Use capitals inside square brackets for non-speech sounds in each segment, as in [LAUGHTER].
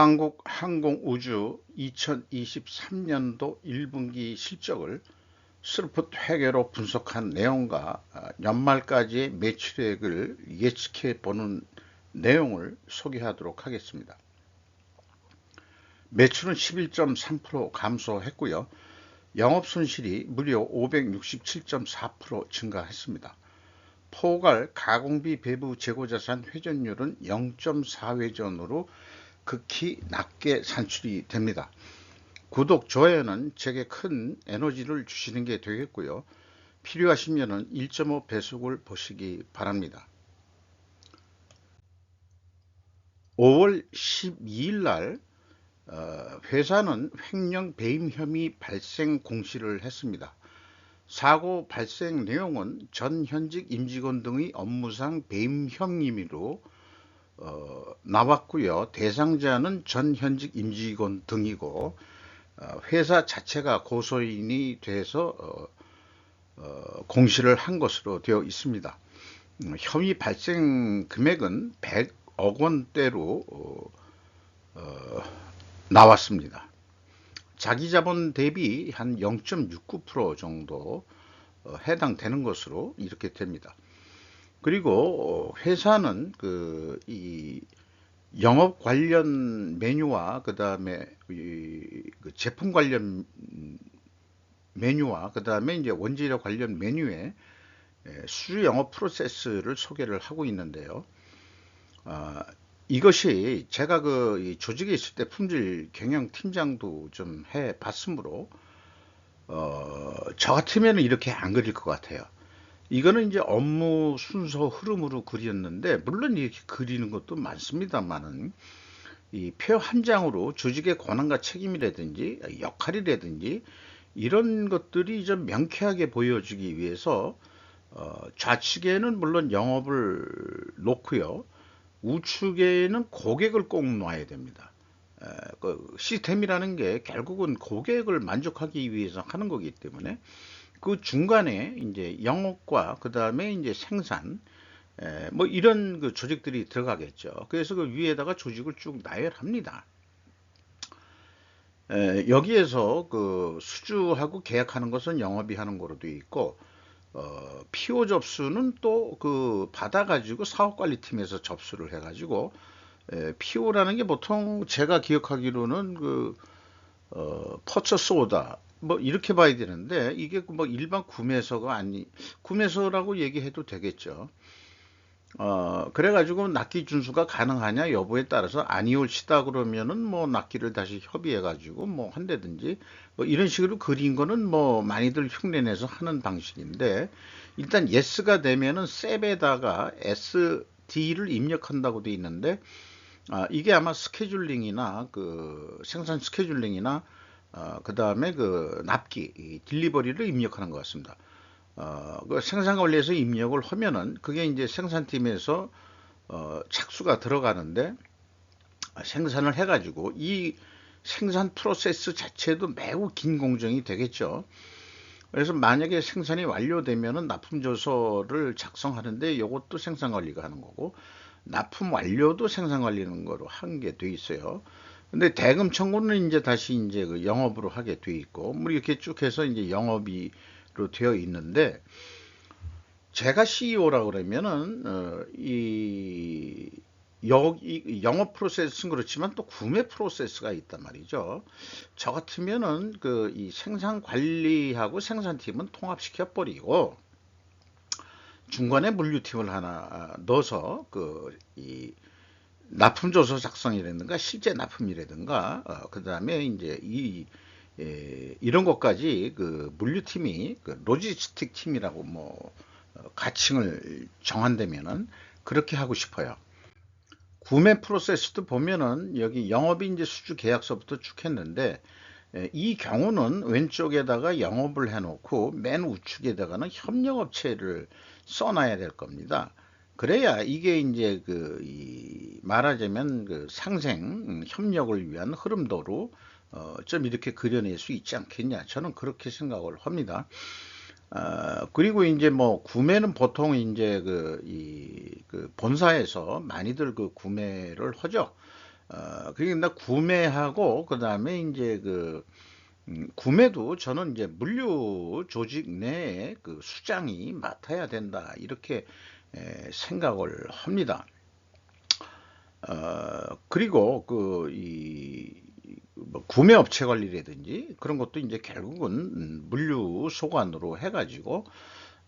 한국항공우주 2023년도 1분기 실적을 스루풋 회계로 분석한 내용과 연말까지의 매출액을 예측해 보는 내용을 소개하도록 하겠습니다. 매출은 11.3% 감소했고요. 영업손실이 무려 567.4% 증가했습니다. 포괄 가공비 배부 재고자산 회전율은 0.4회전으로 극히 낮게 산출이 됩니다. 구독, 좋아요는 제게 큰 에너지를 주시는 게 되겠고요. 필요하시면 1.5 배속을 보시기 바랍니다. 5월 12일 날 어, 회사는 횡령 배임 혐의 발생 공시를 했습니다. 사고 발생 내용은 전 현직 임직원 등의 업무상 배임 혐의로 어, 나왔고요. 대상자는 전 현직 임직원 등이고 어, 회사 자체가 고소인이 돼서 어, 어, 공시를 한 것으로 되어 있습니다. 음, 혐의 발생 금액은 100억 원대로 어, 어, 나왔습니다. 자기 자본 대비 한 0.69% 정도 어, 해당되는 것으로 이렇게 됩니다. 그리고 회사는 그 이 영업 관련 메뉴와 그 다음에 그 제품 관련 메뉴와 그 다음에 이제 원재료 관련 메뉴에 수주 영업 프로세스를 소개를 하고 있는데요. 아, 이것이 제가 그 조직에 있을 때 품질 경영 팀장도 좀 해 봤으므로 어, 저 같으면 이렇게 안 그릴 것 같아요. 이거는 이제 업무 순서 흐름으로 그렸는데 물론 이렇게 그리는 것도 많습니다만은 이 표 한 장으로 조직의 권한과 책임이라든지 역할이라든지 이런 것들이 좀 명쾌하게 보여주기 위해서 어, 좌측에는 물론 영업을 놓고요. 우측에는 고객을 꼭 놔야 됩니다. 에, 그 시스템이라는 게 결국은 고객을 만족하기 위해서 하는 거기 때문에 그 중간에 이제 영업과 그 다음에 이제 생산 에, 뭐 이런 그 조직들이 들어가겠죠. 그래서 그 위에다가 조직을 쭉 나열합니다. 에, 여기에서 그 수주하고 계약하는 것은 영업이 하는 거로 돼 있고 어, PO 접수는 또 그 받아가지고 사업관리팀에서 접수를 해가지고 에, PO라는 게 보통 제가 기억하기로는 그 어, 퍼처스 오다 뭐 이렇게 봐야 되는데 이게 뭐 일반 구매서가 아니 구매서라고 얘기해도 되겠죠. 어 그래가지고 납기 준수가 가능하냐 여부에 따라서 아니올시다 그러면은 뭐 납기를 다시 협의해가지고 뭐 한다든지 뭐 이런 식으로 그린 거는 뭐 많이들 흉내내서 하는 방식인데 일단 예스가 되면은 셉에다가 SD를 입력한다고 돼 있는데 아 이게 아마 스케줄링이나 그 생산 스케줄링이나 어, 그 다음에 그 납기, 딜리버리를 입력하는 것 같습니다. 어, 그 생산 관리에서 입력을 하면은 그게 이제 생산팀에서 어, 착수가 들어가는데 생산을 해가지고 이 생산 프로세스 자체도 매우 긴 공정이 되겠죠. 그래서 만약에 생산이 완료되면은 납품 조서를 작성하는데 이것도 생산 관리가 하는 거고 납품 완료도 생산 관리는 거로 한 게 돼 있어요. 근데 대금 청구는 이제 다시 이제 그 영업으로 하게 돼 있고 뭐 이렇게 쭉 해서 이제 영업이로 되어 있는데 제가 CEO라 그러면은 어, 이 여기 영업 프로세스는 그렇지만 또 구매 프로세스가 있단 말이죠. 저 같으면은 그 이 생산 관리하고 생산팀은 통합시켜 버리고 중간에 물류팀을 하나 넣어서 그 이 납품조서 작성이라든가 실제 납품이라든가 어, 그 다음에 이제 이 에, 이런 것까지 그 물류팀이 그 로지스틱 팀이라고 뭐 어, 가칭을 정한다면은 그렇게 하고 싶어요. 구매 프로세스도 보면은 여기 이제 수주 계약서부터 쭉 했는데 에, 이 경우는 왼쪽에다가 영업을 해놓고 맨 우측에다가는 협력업체를 써놔야 될 겁니다. 그래야 이게 이제 그 말하자면 그 상생 음, 협력을 위한 흐름도로 어, 좀 이렇게 그려낼 수 있지 않겠냐 저는 그렇게 생각을 합니다. 어, 그리고 이제 뭐 구매는 보통 이제 그, 이, 그 본사에서 많이들 그 구매를 하죠. 어, 그러니까 구매하고 그 다음에 이제 그 음, 구매도 저는 이제 물류 조직 내에 그 수장이 맡아야 된다 이렇게 에, 생각을 합니다. 어, 그리고 그 이 뭐 구매 업체 관리라든지 그런 것도 이제 결국은 음, 물류 소관으로 해가지고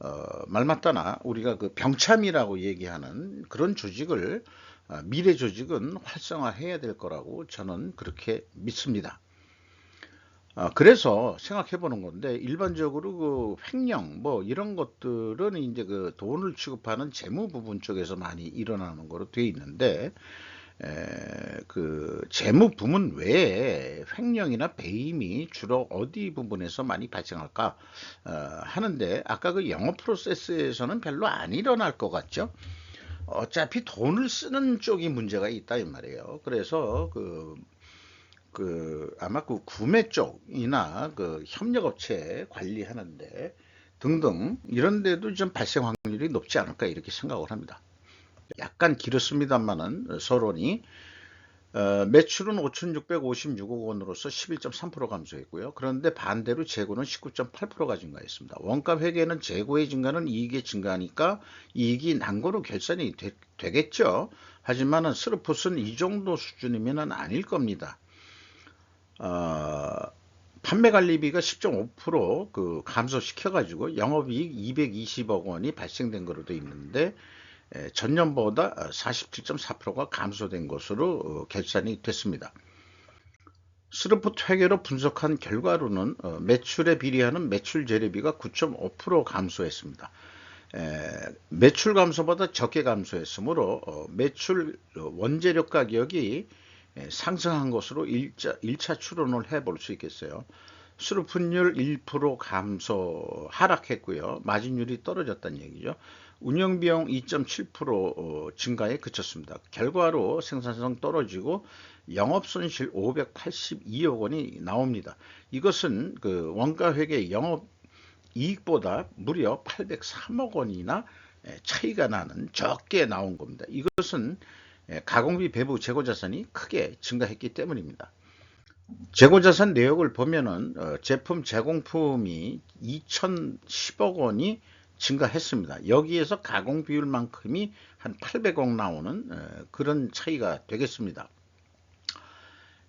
어, 말 맞다나 우리가 그 병참이라고 얘기하는 그런 조직을 어, 미래 조직은 활성화해야 될 거라고 저는 그렇게 믿습니다. 어, 그래서 생각해 보는 건데 일반적으로 그 횡령 뭐 이런 것들은 이제 그 돈을 취급하는 재무 부분 쪽에서 많이 일어나는 거로 돼 있는데 에, 그 재무 부문 외에 횡령이나 배임이 주로 어디 부분에서 많이 발생할까 어, 하는데 아까 그 영업 프로세스에서는 별로 안 일어날 것 같죠. 어차피 돈을 쓰는 쪽이 문제가 있다 이 말이에요. 그래서 그, 그 아마 그 구매 쪽이나 그 협력업체 관리하는데 등등 이런 데도 좀 발생 확률이 높지 않을까 이렇게 생각을 합니다. 약간 길었습니다만은 서론이 어, 매출은 5,656억 원으로서 11.3% 감소했고요. 그런데 반대로 재고는 19.8%가 증가했습니다. 원가 회계는 재고의 증가는 이익의 증가니까 이익이 난 거로 결산이 되, 겠죠 하지만은 스루풋은 이 정도 수준이면 아닐 겁니다. 어, 판매 관리비가 10.5%그 감소시켜 가지고 영업이익 220억 원이 발생된 거로 돼 있는데 전년보다 47.4%가 감소된 것으로 어, 결산이 됐습니다. 스루풋 회계로 분석한 결과로는 어, 매출에 비례하는 매출 재료비가 9.5% 감소했습니다. 매출 감소보다 적게 감소했으므로 어, 매출 원재료 가격이 상승한 것으로 1차, 1차 추론을 해볼 수 있겠어요. 수루풋율 1% 감소 하락했고요. 마진율이 떨어졌다는 얘기죠. 운영비용 2.7% 어, 증가에 그쳤습니다. 결과로 생산성 떨어지고 영업손실 582억 원이 나옵니다. 이것은 그 원가회계 영업 이익보다 무려 803억 원이나 차이가 나는 적게 나온 겁니다. 이것은 가공비 배부 재고자산이 크게 증가했기 때문입니다. 재고자산 내역을 보면은 어, 제품 제공품이 2,010억 원이 증가했습니다. 여기에서 가공 비율만큼이 한 800억 나오는 그런 차이가 되겠습니다.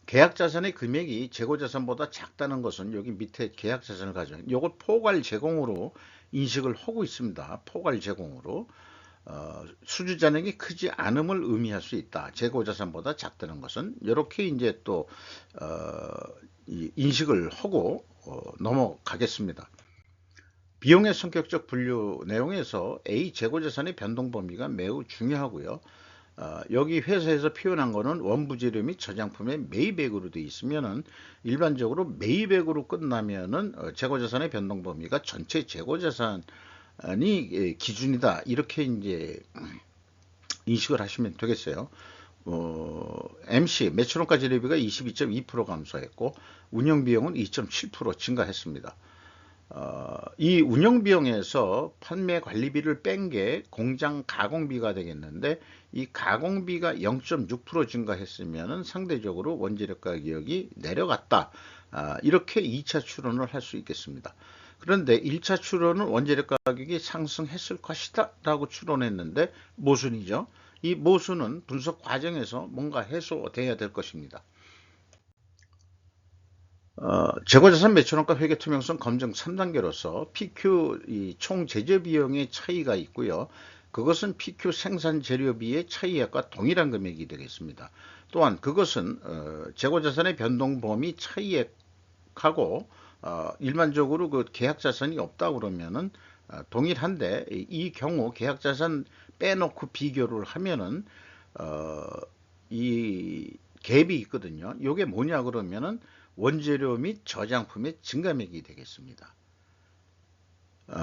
계약 자산의 금액이 재고 자산보다 작다는 것은 여기 밑에 계약 자산을 가져 이걸 포괄 제공으로 인식을 하고 있습니다. 포괄 제공으로 어, 수주 잔액이 크지 않음을 의미할 수 있다. 재고 자산보다 작다는 것은 이렇게 이제 또 어, 인식을 하고 어, 넘어가겠습니다. 비용의 성격적 분류 내용에서 A 재고자산의 변동 범위가 매우 중요하고요. 어, 여기 회사에서 표현한 것은 원부 재료 및 저장품의 매입액으로 되어 있으면은 일반적으로 매입액으로 끝나면은 어, 재고자산의 변동 범위가 전체 재고자산 이 예, 기준이다 이렇게 이제 인식을 하시면 되겠어요. 어, MC 매출원가 재료비가 22.2% 감소했고 운영 비용은 2.7% 증가했습니다. 어, 이 운영 비용에서 판매 관리비를 뺀 게 공장 가공비가 되겠는데 이 가공비가 0.6% 증가했으면 상대적으로 원재료 가격이 내려갔다. 아, 이렇게 2차 추론을 할 수 있겠습니다. 그런데 1차 추론은 원재료 가격이 상승했을 것이다 라고 추론했는데 모순이죠. 이 모순은 분석 과정에서 뭔가 해소돼야 될 것입니다. 어, 재고자산 매출원가 회계 투명성 검증 3단계로서 PQ 총 제재 비용의 차이가 있고요. 그것은 PQ 생산 재료비의 차이액과 동일한 금액이 되겠습니다. 또한 그것은 어, 재고자산의 변동 범위 차이액하고 어, 일반적으로 그 계약자산이 없다 그러면은 어, 동일한데 이 경우 계약자산 빼놓고 비교를 하면은 어, 이 갭이 있거든요. 이게 뭐냐 그러면은 원재료 및 저장품의 증감액이 되겠습니다. 어,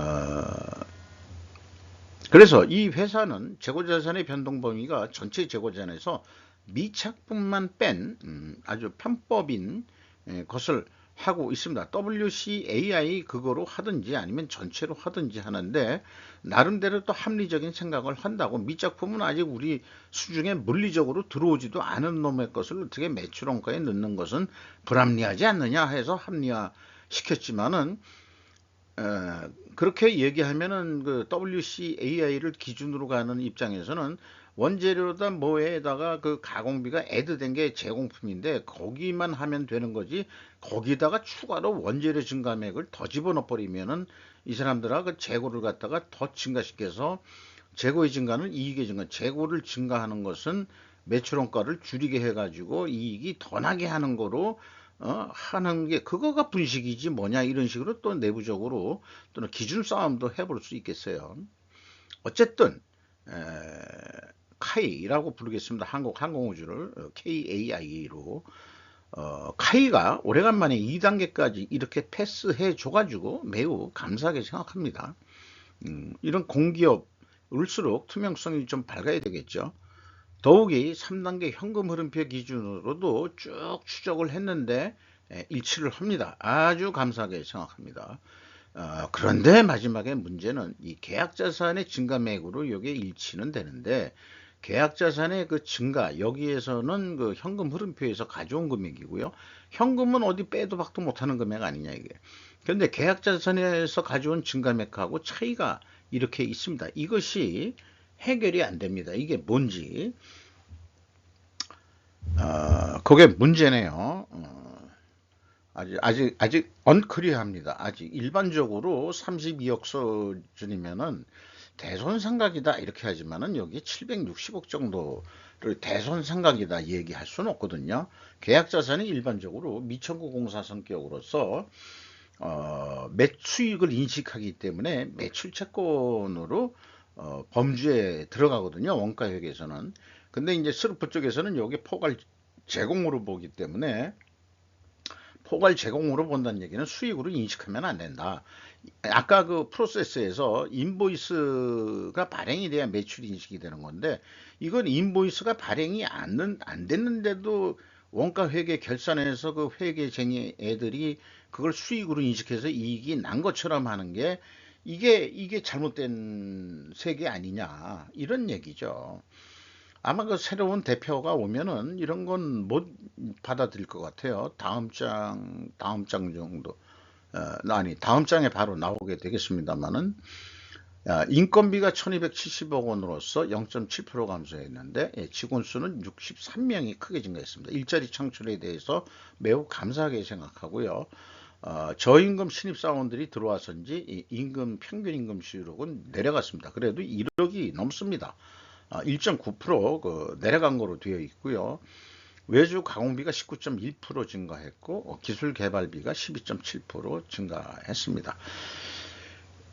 그래서 이 회사는 재고자산의 변동 범위가 전체 재고자산에서 미착분만 뺀 음, 아주 편법인 에, 것을 하고 있습니다. WCAI 그거로 하든지 아니면 전체로 하든지 하는데 나름대로 또 합리적인 생각을 한다고 미작품은 아직 우리 수중에 물리적으로 들어오지도 않은 놈의 것을 어떻게 매출원가에 넣는 것은 불합리하지 않느냐 해서 합리화 시켰지만은 에, 그렇게 얘기하면은 그 WCAI를 기준으로 가는 입장에서는 원재료다 뭐에다가 그 가공비가 애드된 게 제공품인데 거기만 하면 되는 거지 거기다가 추가로 원재료 증가액을 더 집어넣어 버리면은 이 사람들아 그 재고를 갖다가 더 증가시켜서 재고의 증가는 이익의 증가 재고를 증가하는 것은 매출원가를 줄이게 해가지고 이익이 더 나게 하는 거로 어, 하는 게 그거가 분식이지 뭐냐 이런 식으로 또 내부적으로 또는 기준 싸움도 해볼 수 있겠어요. 어쨌든 에, 카이라고 부르겠습니다. 한국 항공우주를 어, KAI로 어, 카이가 오래간만에 2단계까지 이렇게 패스해 줘가지고 매우 감사하게 생각합니다. 음, 이런 공기업일수록 투명성이 좀 밝아야 되겠죠. 더욱이 3단계 현금 흐름표 기준으로도 쭉 추적을 했는데 에, 일치를 합니다. 아주 감사하게 생각합니다. 어, 그런데 마지막에 문제는 이 계약 자산의 증가맥으로 이게 일치는 되는데 계약자산의 그 증가 여기에서는 그 현금 흐름표에서 가져온 금액이고요. 현금은 어디 빼도 박도 못하는 금액 아니냐 이게. 그런데 계약자산에서 가져온 증가맥하고 차이가 이렇게 있습니다. 이것이 해결이 안 됩니다. 이게 뭔지. 어, 그게 문제네요. 어, 아직, 아직, 아직 언클리어합니다. 아직 일반적으로 32억 수준이면은 대손상각이다 이렇게 하지만은 여기 760억 정도를 대손상각이다 얘기할 수는 없거든요. 계약 자산이 일반적으로 미청구 공사 성격으로서 어, 매수익을 인식하기 때문에 매출 채권으로 어, 범주에 들어가거든요. 원가회계에서는. 근데 이제 스루프 쪽에서는 여기 포괄 제공으로 보기 때문에 포괄 제공으로 본다는 얘기는 수익으로 인식하면 안 된다. 아까 그 프로세스에서 인보이스가 발행이 돼야 매출 인식이 되는 건데 이건 인보이스가 발행이 안, 안 됐는데도 원가 회계 결산해서 그 회계쟁이 애들이 그걸 수익으로 인식해서 이익이 난 것처럼 하는 게 이게 이게 잘못된 세계 아니냐 이런 얘기죠. 아마 그 새로운 대표가 오면은 이런 건 못 받아들일 것 같아요. 다음 장 다음 장 정도 어, 아니 다음 장에 바로 나오게 되겠습니다만은 인건비가 1270억 원으로서 0.7% 감소했는데 예, 직원 수는 63명이 크게 증가했습니다. 일자리 창출에 대해서 매우 감사하게 생각하고요. 어, 저임금 신입사원들이 들어와서인지 이 임금 평균 임금 수율은 내려갔습니다. 그래도 1억이 넘습니다. 어, 1.9%그 내려간 거로 되어 있고요. 외주 가공비가 19.1% 증가했고 어, 기술 개발비가 12.7% 증가했습니다.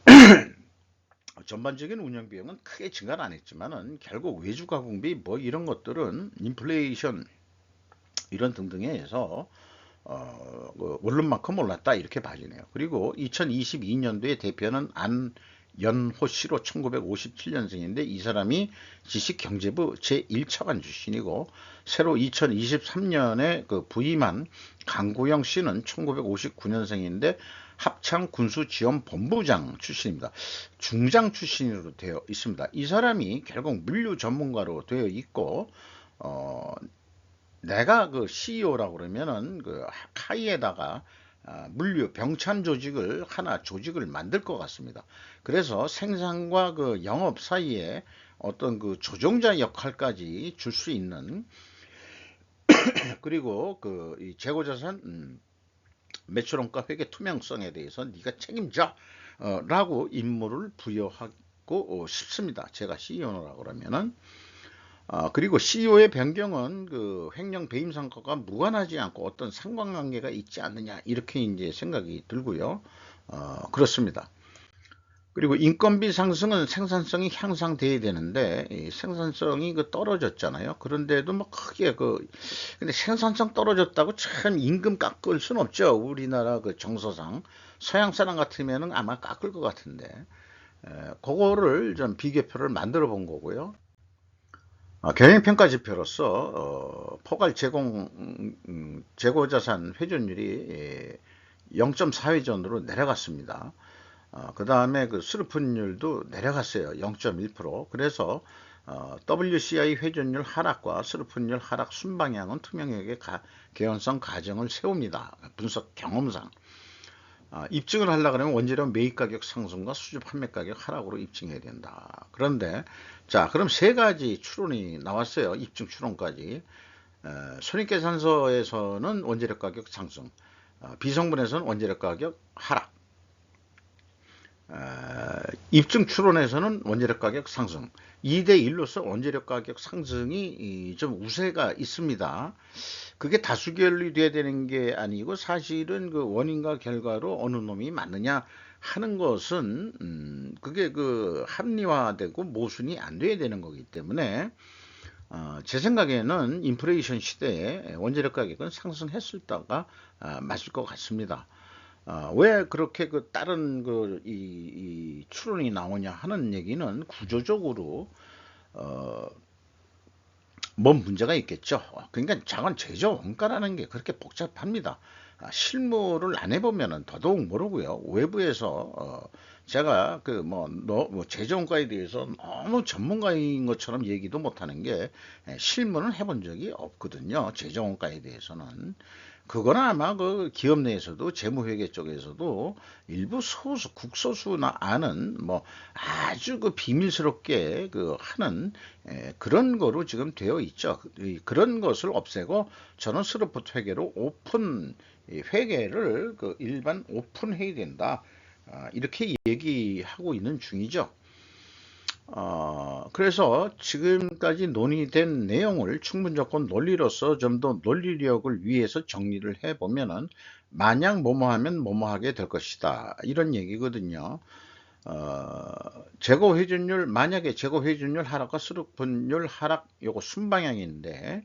[CLEARS THROAT] 전반적인 운영 비용은 크게 증가는 안 했지만은 결국 외주 가공비 뭐 이런 것들은 인플레이션 이런 등등에 의해서 어, 그 원룸만큼 올랐다 이렇게 봐지네요. 그리고 2022년도에 대표는 안 연호 씨로 1957년생인데 이 사람이 지식경제부 제1차관 출신이고 새로 2023년에 그 부임한 강구영 씨는 1959년생인데 합창 군수 지원 본부장 출신입니다. 중장 출신으로 되어 있습니다. 이 사람이 결국 물류 전문가로 되어 있고 어, 내가 그 CEO라고 그러면은 그 카이에다가 아, 물류 병참 조직을 하나 조직을 만들 것 같습니다. 그래서 생산과 그 영업 사이에 어떤 그 조종자 역할까지 줄 수 있는 [COUGHS] 그리고 그 재고자산 음, 매출원가 회계 투명성에 대해서 네가 책임져 어, 라고 임무를 부여하고 어, 싶습니다. 제가 CEO라고 그러면은 어, 그리고 CEO의 변경은 그 횡령 배임 성과가 무관하지 않고 어떤 상관관계가 있지 않느냐 이렇게 이제 생각이 들고요. 어, 그렇습니다. 그리고 인건비 상승은 생산성이 향상돼야 되는데 이 생산성이 그 떨어졌잖아요. 그런데도 뭐 크게 그 근데 생산성 떨어졌다고 참 임금 깎을 수는 없죠. 우리나라 그 정서상 서양 사람 같으면은 아마 깎을 것 같은데 에, 그거를 좀 비교표를 만들어 본 거고요. 어, 경영평가 지표로서 어, 포괄 제공 음, 재고자산 회전율이 예, 0.4회전으로 내려갔습니다. 어, 그 다음에 그 스루픈율도 내려갔어요. 0.1%. 그래서 어, WCI 회전율 하락과 스루픈율 하락 순방향은 투명하게 가, 개연성 가정을 세웁니다. 분석 경험상. 어, 입증을 하려 그러면 원재료 매입 가격 상승과 수주 판매 가격 하락으로 입증해야 된다. 그런데 자 그럼 세 가지 추론이 나왔어요. 입증 추론까지. 에, 손익계산서에서는 원재료 가격 상승, 어, 비성분에서는 원재료 가격 하락. 입증 추론에서는 원재료 가격 상승 2대 1로서 원재료 가격 상승이 좀 우세가 있습니다. 그게 다수결이 돼야 되는 게 아니고 사실은 그 원인과 결과로 어느 놈이 맞느냐 하는 것은 음 그게 그 합리화되고 모순이 안 돼야 되는 거기 때문에 어, 제 생각에는 인플레이션 시대에 원재료 가격은 상승했을 때가 아, 맞을 것 같습니다. 어, 왜 그렇게 그 다른 그 이, 이 추론이 나오냐 하는 얘기는 구조적으로 어, 뭔 문제가 있겠죠. 그러니까 작은 제조 원가라는 게 그렇게 복잡합니다. 아, 실무를 안 해보면은 더더욱 모르고요. 외부에서 어, 제가 그뭐 뭐 재정가에 대해서 너무 전문가인 것처럼 얘기도 못하는 게 예, 실무는 해본 적이 없거든요. 재정가에 대해서는 그거는 아마 그 기업 내에서도 재무회계 쪽에서도 일부 소수 국소수나 아는 뭐 아주 그 비밀스럽게 그 하는 에, 그런 거로 지금 되어 있죠. 그런 것을 없애고 저는 스루프트 회계로 오픈 회계를 그 일반 오픈해야 된다. 아, 이렇게 얘기하고 있는 중이죠. 어, 그래서 지금까지 논의된 내용을 충분 조건 논리로서 좀 더 논리력을 위해서 정리를 해보면은 만약 뭐뭐 하면 뭐뭐 하게 될 것이다 이런 얘기거든요. 어, 재고 회전율 만약에 재고 회전율 하락과 수록 분율 하락 요거 순방향인데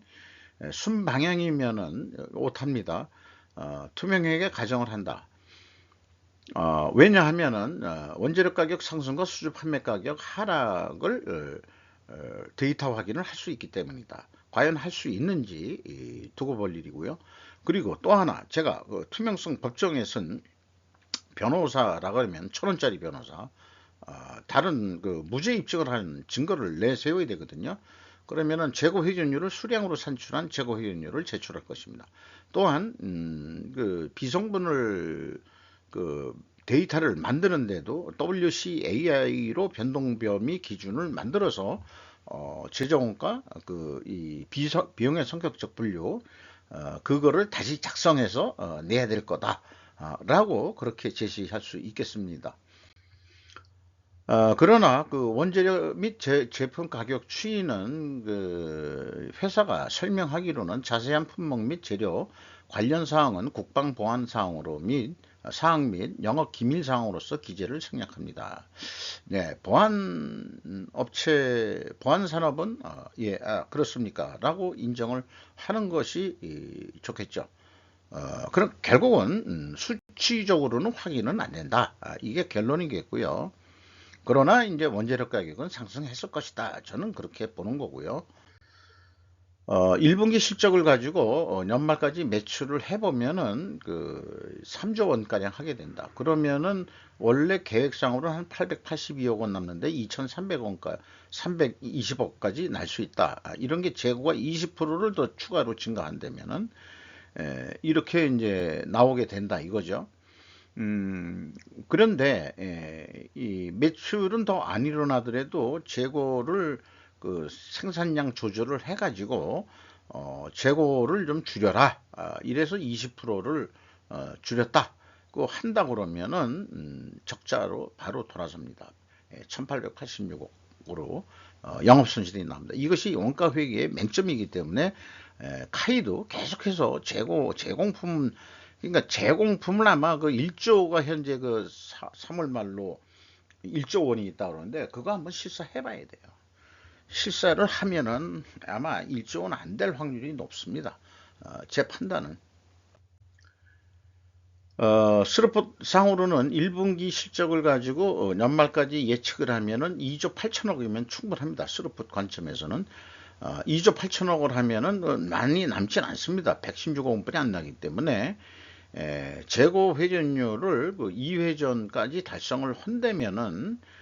순방향이면은 오탑니다. 어, 투명하게 가정을 한다. 어, 왜냐하면은 어, 원재료 가격 상승과 수주 판매 가격 하락을 어, 어 데이터 확인을 할 수 있기 때문이다. 과연 할 수 있는지 두고 볼 일이고요. 그리고 또 하나 제가 그 투명성 법정에선 변호사라고 하면 천 원짜리 변호사 어, 다른 그 무죄 입증을 하는 증거를 내세워야 되거든요. 그러면은 재고 회전율을 수량으로 산출한 재고 회전율을 제출할 것입니다. 또한 음, 그 비성분을 그 데이터를 만드는데도 WCAI로 변동범위 기준을 만들어서 어, 재정원가 그이 비용의 성격적 분류 어, 그거를 다시 작성해서 어, 내야 될 거다라고 그렇게 제시할 수 있겠습니다. 어, 그러나 그 원재료 및 제, 제품 가격 추이는 그 회사가 설명하기로는 자세한 품목 및 재료 관련 사항은 국방 보안 사항으로 및 사항 및 영업 기밀 사항으로서 기재를 생략합니다. 네, 보안 업체 보안 산업은 어, 예 아, 그렇습니까? 라고 인정을 하는 것이 이, 좋겠죠. 어, 그럼 결국은 음, 수치적으로는 확인은 안 된다. 아, 이게 결론이겠고요. 그러나 이제 원재료 가격은 상승했을 것이다. 저는 그렇게 보는 거고요. 어, 1분기 실적을 가지고 어, 연말까지 매출을 해보면은 그 3조 원가량 하게 된다. 그러면은 원래 계획상으로는 한 882억 원 남는데 2,300원가, 320억까지 날 수 있다. 아, 이런 게 재고가 20%를 더 추가로 증가한다면은 에, 이렇게 이제 나오게 된다 이거죠. 음, 그런데 에, 이 매출은 더 안 일어나더라도 재고를 그 생산량 조절을 해가지고 어, 재고를 좀 줄여라. 아, 이래서 20%를 어, 줄였다. 그 한다 그러면은 음, 적자로 바로 돌아섭니다. 예, 1886억으로 어, 영업 손실이 나옵니다. 이것이 원가 회계의 맹점이기 때문에 에, 카이도 계속해서 재고 제공품 그러니까 제공품을 아마 그 1조가 현재 그 3월 말로 1조 원이 있다 그러는데 그거 한번 실사해 봐야 돼요. 실사를 하면은 아마 1조 원안될 확률이 높습니다. 어, 제 판단은. 어, 스루포상으로는 1분기 실적을 가지고 어, 연말까지 예측을 하면은 2조 8천억이면 충분합니다. 스루포 관점에서는. 어, 2조 8천억을 하면은 어, 많이 남진 않습니다. 116억 원뿐이 안 나기 때문에 에, 재고 회전율을 그 2회전까지 달성을 한다면은 에,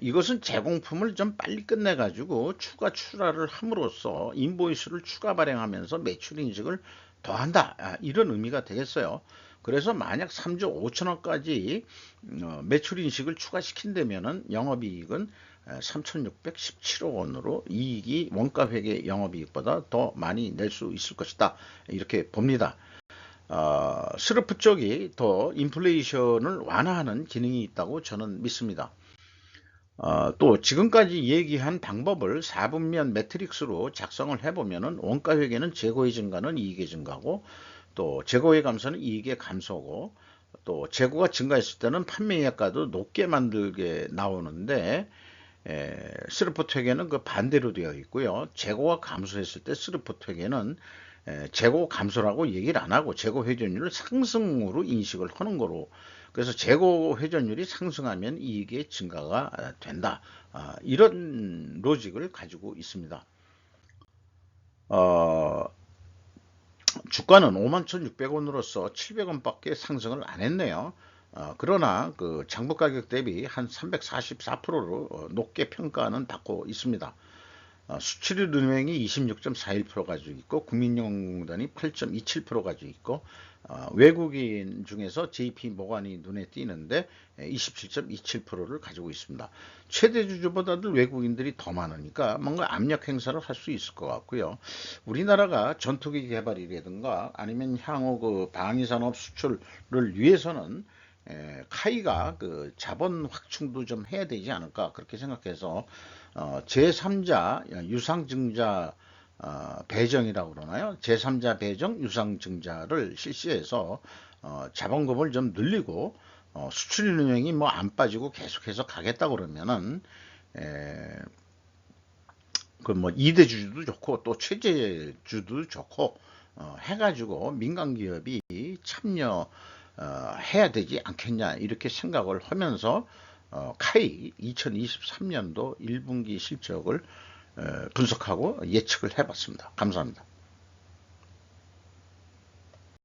이것은 제공품을 좀 빨리 끝내 가지고 추가 출하를 함으로써 인보이스를 추가 발행하면서 매출 인식을 더한다 아, 이런 의미가 되겠어요. 그래서 만약 3조 5천억까지 어, 매출 인식을 추가시킨다면은 영업이익은 3,617억 원으로 이익이 원가회계 영업이익보다 더 많이 낼 수 있을 것이다 이렇게 봅니다. 어, 스르프 쪽이 더 인플레이션을 완화하는 기능이 있다고 저는 믿습니다. 어, 또 지금까지 얘기한 방법을 4분면 매트릭스로 작성을 해보면 원가회계는 재고의 증가는 이익의 증가고 또 재고의 감소는 이익의 감소고 또 재고가 증가했을 때는 판매액가도 높게 만들게 나오는데 에, 스르포 회계는 그 반대로 되어 있고요. 재고가 감소했을 때 스르포 회계는 에, 재고 감소라고 얘기를 안 하고 재고 회전율을 상승으로 인식을 하는 거로 그래서 재고 회전율이 상승하면 이익의 증가가 된다. 아, 이런 로직을 가지고 있습니다. 어, 주가는 51,600원으로서 700원밖에 상승을 안 했네요. 어, 그러나 그 장부 가격 대비 한 344%로 어, 높게 평가는 받고 있습니다. 어, 수출입 은행이 26.41% 가지고 있고 국민연금단이 8.27% 가지고 있고 어, 외국인 중에서 JP 모간이 눈에 띄는데 27.27%를 가지고 있습니다. 최대 주주보다도 외국인들이 더 많으니까 뭔가 압력 행사를 할 수 있을 것 같고요. 우리나라가 전투기 개발이라든가 아니면 향후 그 방위산업 수출을 위해서는 에, 카이가 그 자본 확충도 좀 해야 되지 않을까 그렇게 생각해서 어, 제3자 유상증자 어, 배정이라고 그러나요? 제3자 배정 유상증자를 실시해서 어, 자본금을 좀 늘리고 어, 수출은행이 뭐 안 빠지고 계속해서 가겠다 그러면은 그뭐 2대 주주도 좋고 또 최재 주도 좋고 어, 해가지고 민간 기업이 참여 어, 해야 되지 않겠냐 이렇게 생각을 하면서 어, 카이 2023년도 1분기 실적을 어, 분석하고 예측을 해봤습니다. 감사합니다.